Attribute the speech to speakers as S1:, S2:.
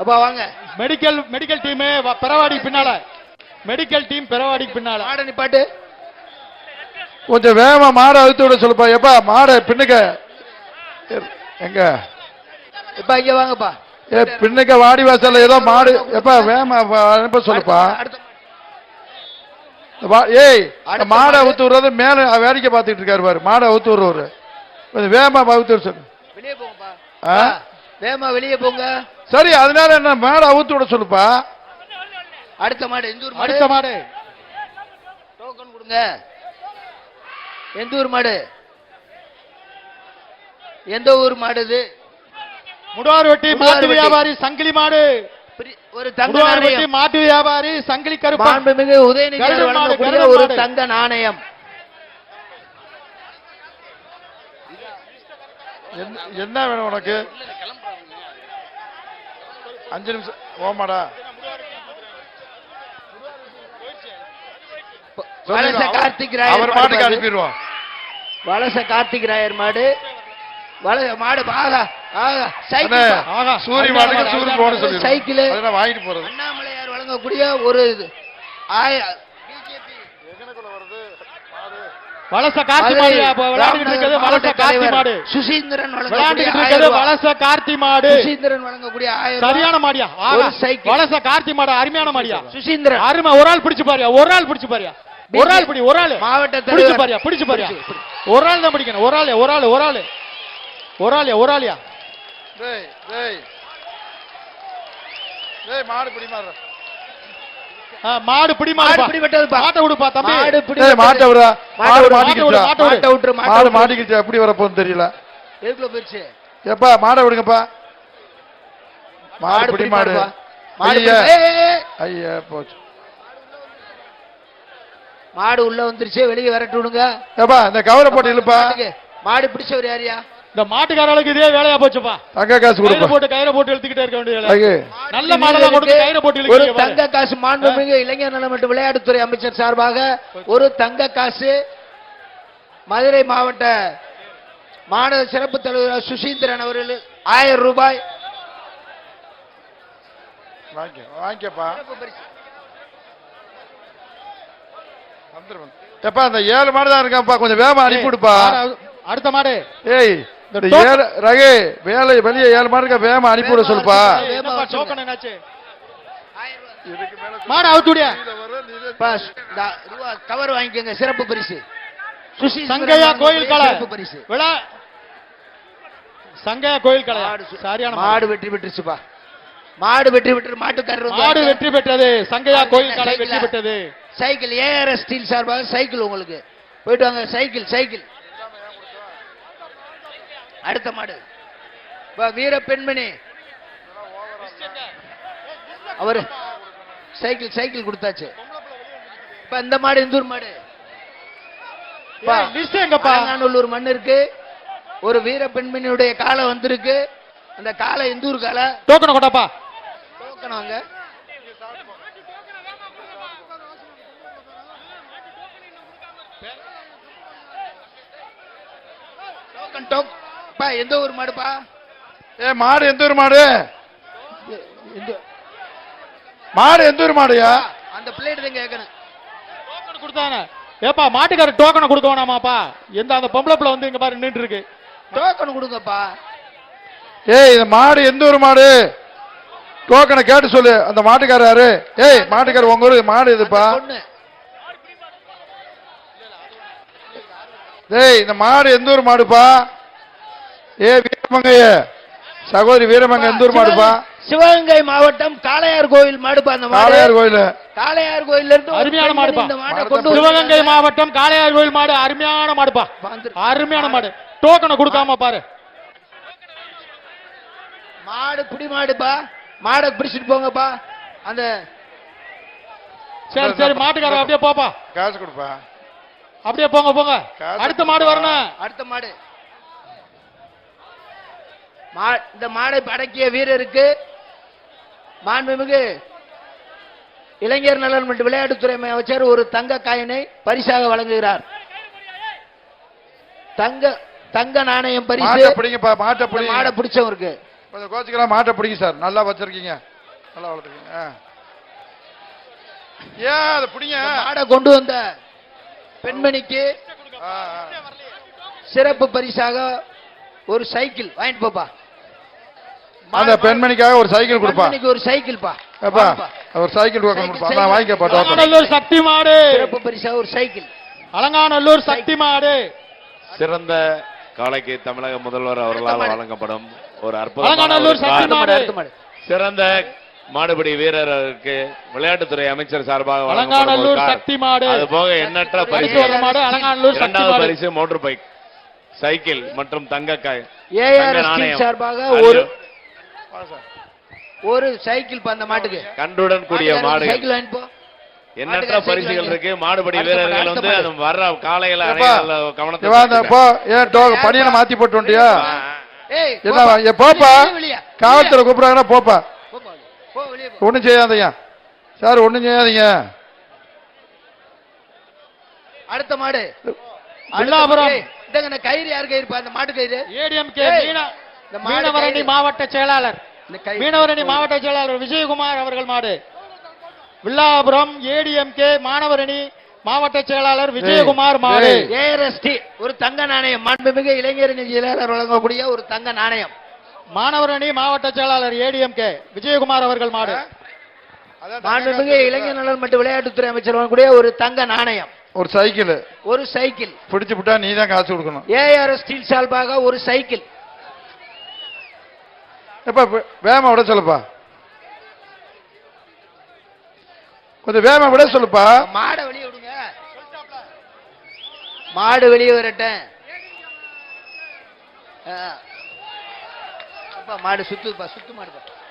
S1: அப்பா வாங்க.
S2: Medical medical team பெறவாடிக்கு பின்னால. மெடிக்கல் டீம் பெறவாடிக்கு பின்னால.
S1: மாட நிப்பாட்டு
S3: கொஞ்சம் வேகமா மாடை அழுத்து விட சொல்லுப்பா. எப்பா மாடை பின்னுக்க. எங்க?
S1: இப்ப இங்க வாங்கப்பா.
S3: ஏ பின்னுக்க வாடி வாசல்ல ஏதோ மாடு. எப்பா வேகமா அனுப்ப சொல்லுப்பா. ஏய் மாடை. அவுத்து விடுறது மேல வேடிக்கை பார்த்துட்டு இருக்காரு பாரு. மாடை அவுத்து விடுறவரு. கொஞ்சம் வேகமா அவுத்து விட சொல்லு.
S1: வெளியே போங்கப்பா. வேகமா வெளியே போங்க.
S3: சரி அதனால என்ன மாடை அவுத்து விட சொல்லுப்பா.
S1: அடுத்த மாடு எந்த ஊர் மாடு
S2: அடுத்த மாடு?
S1: டோக்கன் கொடுங்க. எந்த ஊர் மாடு? எந்த ஊர் மாடு இது?
S2: முடுவார் வெட்டி
S1: முடுவார்
S2: மாட்டு. வியாபாரி சங்கிலி மாடு.
S1: ஒரு தங்க நாணயம்.
S2: மாட்டு வியாபாரி சங்கிலி கருப்பன்
S1: மாண்புமிகு உதயநிதி வழங்கக்கூடிய ஒரு. தங்க நாணயம்.
S3: என்ன- என்ன வேணும் உனக்கு? அஞ்சு நிமிஷம் ஓமாடா
S1: வலச கார்த்திக் ராயர்
S3: அவர்
S1: மாடு
S3: மாட்டுக்கு
S1: பாரு.
S3: அனுப்பிடுவோம்
S1: வலச கார்த்திக் ராயர் மாடு வலச மாடு ஆகா ஆகா சைக்கிள்.
S2: ஆகா.
S3: சூரி
S2: அண்ணா,
S3: மாட்டுக்கு
S2: அண்ணா,
S3: சூரி
S2: அண்ணா,
S3: போகணும்
S1: அண்ணா,
S3: சொல்லி
S1: சைக்கிளு.
S3: வாங்கிட்டு போறது
S1: அண்ணாமலையார் வழங்கக்கூடிய ஒரு இது
S2: வலச கார்த்தி மாடு அப்ப விளையாண்டுட்டு இருக்கிறது வலச கார்த்தி மாடு.
S1: சுசீந்திரன் ஆயிரம்
S2: இருக்கிறது. வலச கார்த்தி மாடு.
S1: சுசீந்திரன் வழங்கக்கூடிய
S2: சரியான. மாடியா?
S1: ஒரு.
S2: வலச கார்த்தி மாடு அருமையான மாடியா?
S1: சுசீந்திரன்.
S2: அருமை. ஒரு ஆள் பிடிச்சு பாரியா? ஒரு ஆள் பிடிச்சு பாரியா? ஒரு ஆள் பிடி ஒரு ஆள்.
S1: மாவட்ட
S2: பிடிச்சு பாரியா? பிடிச்சு பாரியா. ஒரு ஆள் தான் பிடிக்கணும். ஒரு ஆள் ஒரு ஆள் ஒரு ஆள். ஒரு ஆள் ஒரு ஆளியா?
S3: டேய் டேய். டேய் மாடு பிடி மாடு
S2: ஆ, மாடு பிடி
S1: மாடு
S2: மாடு
S1: பிடிபட்டதுப்பா.
S2: மாட்டை விடுப்பா தம்பி.
S1: மாடு பிடி
S3: மாட்டை விடுறா
S1: மாட்டை
S3: மாடு மாட்டிக்கிச்சா
S2: மாட்டை விடு.
S1: மாட்டை விட்டுரு மாட்டை
S3: மாடு. மாட்டிக்கிச்சா எப்படி வரப்போன்னு தெரியல.
S1: எதுக்குள்ள போயிடுச்சு
S3: எப்பா மாடை விடுங்கப்பா. மாடு பிடி
S1: பிடி
S3: மாடு.
S1: மாடு
S3: ஐயா.
S1: பிடி-
S3: போச்சு.
S1: மாடு உள்ள வந்துருச்சு வெளியே விரட்டி விடுங்க.
S3: ஏப்பா இந்த கவரை போட்டு இழுப்பா.
S1: மாடு பிடிச்சவர் யாரியா
S2: இந்த மாட்டுக்காரர்களுக்கு இதே வேலையா போச்சுப்பா.
S3: தங்க காசு
S2: கயிறு
S3: கொடுப்பா
S2: போட்டு கயிறை போட்டு இழுத்துக்கிட்டே இருக்க வேண்டிய வேலை.
S3: ஐயே.
S2: நல்ல மாடெல்லாம் கொடுத்து கயிறை போட்டு
S1: ஒரு. தங்க காசு மாண்புமிகு இளைஞர் நல மற்றும் விளையாட்டுத்துறை அமைச்சர் சார்பாக ஒரு தங்க காசு மதுரை மாவட்ட மாநில சிறப்பு தலைவர் சுசீந்திரன் அவர்கள் ஆயிரம் ரூபாய்.
S3: வாங்கிக்கப்பா. வந்துரும் எப்பா ஏழு மாடு தான் இருக்காப்பா கொஞ்சம் வேகமா அனுப்பி விடுப்பா.
S2: அடுத்த மாடு.
S3: ஏய் ரகு வேலை வெளியே ஏழு மாடு இருக்கா? வேகமா அனுப்பி விட சொல்லுப்பா.
S2: மாடு அவுத்துடியா
S1: கவர் வாங்கிக்கோங்க சிறப்பு பரிசு. சுசீந்திரன்
S2: சங்கையா கோயில் கலை.
S1: சிறப்பு பரிசு.
S2: விழா. சங்கையா கோயில் கலை. சரியான மாடு.
S1: வெற்றி பெற்றுச்சுப்பா. மாடு வெற்றி பெற்று மாட்டுக்காரர்
S2: மாடு வெற்றி பெற்றது. சங்கையா கோயில் கலை? வெற்றி பெற்றது.
S1: சைக்கிள் ஏஆர்எஸ் ஸ்டீல் சார்பாக சைக்கிள் உங்களுக்கு. போயிட்டு வாங்க சைக்கிள் சைக்கிள். அடுத்த மாடு. வீர பெண்மணி. அவரு சைக்கிள் சைக்கிள் கொடுத்தாச்சு. இப்ப இந்த மாடு இந்தூர் மாடு. அலங்காநல்லூர் மண் இருக்கு. ஒரு வீர பெண்மணியுடைய காலை வந்திருக்கு. அந்த காலை இந்தூர் காலை
S2: டோக்கனை கொட்டாப்பா.
S1: டோக்கன் வாங்க. டோக்கன் டோக் பா எந்த ஊர் மாடுப்பா?
S3: ஏ மாடு எந்த ஊர் மாடு? மாடு எந்த ஊர் மாடுயா?
S1: அந்த பிளேட் தான் கேட்கணும்.
S2: டோக்கன் கொடுத்தானே? ஏப்பா மாட்டுக்காரர் டோக்கனை கொடுக்க வேணாமாப்பா? எந்த அந்த பொம்பளை பிள்ளை வந்து இங்க பாரு நின்னுட்டு இருக்கு
S1: டோக்கன் கொடுங்கப்பா.
S3: ஏய் இந்த மாடு எந்த ஊர் மாடு? டோக்கனை கேட்டு சொல்லு அந்த மாட்டுக்காரர் யாரு? ஏய் மாட்டுக்காரர் உங்க ஊரு மாடு இதுப்பா டேய் இந்த மாடு எந்த ஊர் மாடுப்பா? ஏ வீரமங்கைய சகோதரி வீரமங்க எந்த ஊர் மாடுப்பா?
S1: சிவகங்கை மாவட்டம் காளையார் கோயில் மாடுப்பா அந்த
S3: காளையார் கோயில்.
S1: காளையார் கோயில்ல இருந்து
S2: அருமையான மாடுப்பா. சிவகங்கை. மாவட்டம் காளையார் கோயில் மாடு அருமையான மாடுப்பா. அருமையான மாடு. டோக்கனை கொடுக்காம பாரு.
S1: மாடு புடி மாடுப்பா. மாடை பிடிச்சிட்டு போங்கப்பா. அந்த
S2: சரி சரி மாட்டுக்காரர் அப்படியே போப்பா.
S3: காசு கொடுப்பா.
S2: அப்படியே போங்க போங்க. அடுத்த மாடு வரணும்.
S1: அடுத்த மாடு. இந்த மாடை அடக்கிய வீரருக்கு மாண்புமிகு இளைஞர் நலன் மற்றும் விளையாட்டுத்துறை அமைச்சர் ஒரு தங்க காயினை பரிசாக வழங்குகிறார். தங்க தங்க நாணயம் பரிசு.
S3: மாட்டை பிடிங்கப்பா மாட்டை பிடிங்க.
S1: மாடை பிடிச்சவருக்கு.
S3: கொஞ்சம் கோச்சிக்கலாம் மாட்டை பிடிங்க சார். நல்லா வச்சிருக்கீங்க. நல்லா வளர்த்துருக்கீங்க. ஏன் அதை பிடிங்க?
S1: மாடை கொண்டு வந்த பெண்மணிக்கு. சிறப்பு பரிசாக ஒரு சைக்கிள் வாங்கிட்டு போப்பா.
S3: அந்த பெண்மணிக்காக ஒரு சைக்கிள் கொடுப்பா.
S1: பெண்மணிக்கு ஒரு சைக்கிள் பா.
S3: ஒரு சைக்கிள். நான் வாங்கிக்கப்பா டோக்கன்
S2: அலங்காநல்லூர் சக்தி மாடு.
S1: சிறப்பு பரிசாக ஒரு சைக்கிள்.
S2: அலங்காநல்லூர் சக்தி மாடு.
S4: சிறந்த காளைக்கு தமிழக முதல்வர் அவர்களால். வழங்கப்படும் ஒரு அற்புதமான சிறந்த மாடுபிடி வீரருக்கு விளையாட்டுத்துறை அமைச்சர் சார்பாக
S2: அலங்காநல்லூர். சக்தி மாடு.
S4: அது போக எண்ணற்ற
S1: பரிசு
S2: பரிசு.
S4: பரிசு இரண்டாவது
S2: மாடு.
S4: பரிசு மோட்டார் பைக் சைக்கிள் மற்றும் தங்க காய்
S1: ஏஆர்
S4: தங்க
S1: ஸ்டீல்
S4: நாணயம்.
S1: சார்பாக ஒரு ஒரு சைக்கிள் பா அந்த மாட்டுக்கு.
S4: கன்றுடன் கூடிய மாடுகள்.
S1: சைக்கிள் வாங்கிட்டு போ.
S4: எண்ணற்ற
S1: மாட்டுக்கார
S4: பரிசுகள் இருக்கு? மாடுபிடி
S1: மாடு,
S4: வீரர்கள் வந்து
S1: மாடு.
S4: அது வர்ற காலையில கவனத்தை
S3: இவன் அந்த
S4: செலுத்துங்க.
S3: போ ஏன் டோக்கன் பணியனை மாத்தி போட்டு என்ன
S1: போப்பா.
S3: காவல்துறை கூப்பிடுறாங்கன்னா போப்பா. ஒண்ணும் செய்யாதீங்க. சார் ஒண்ணும் செய்யாதீங்க.
S1: அடுத்த மாடு. இந்த கயிறு யார் கயிறு? அந்த மாட்டு கயிறு. இந்த மாடு
S2: மீனவரணி. மாவட்ட செயலாளர். மீனவரணி மாவட்ட செயலாளர் விஜயகுமார் அவர்கள் மாடு. வில்லாபுரம் ஏடிஎம்கே மாணவரணி மாவட்ட செயலாளர் விஜயகுமார் மாடு.
S1: ஏஆர்எஸ்டி ஒரு தங்க நாணயம். மாண்புமிகு இளைஞரணி செயலாளர் வழங்கக்கூடிய ஒரு தங்க நாணயம்.
S2: மாணவரணி மாவட்ட செயலாளர் ஏடிஎம்கே விஜயகுமார் அவர்கள் மாடு.
S1: மாண்புமிகு இளைஞர் நலன் மற்றும் விளையாட்டுத்துறை அமைச்சர் வழங்கக்கூடிய ஒரு தங்க நாணயம்.
S3: ஒரு சைக்கிள்.
S1: ஒரு சைக்கிள்.
S3: பிடிச்சு விட்டா நீ தான் காசு கொடுக்கணும்.
S1: ஏஆர்எஸ் ஸ்டீல் சார்பாக ஒரு சைக்கிள்.
S3: எப்பா வேகமா விட சொல்லுப்பா. கொஞ்சம் வேகமா விட சொல்லுப்பா.
S1: மாடை வெளியே விடுங்க. மாடு வெளியே வரட்டேன் மாடு சுத்துப்பா சுத்து மாடுப்பா.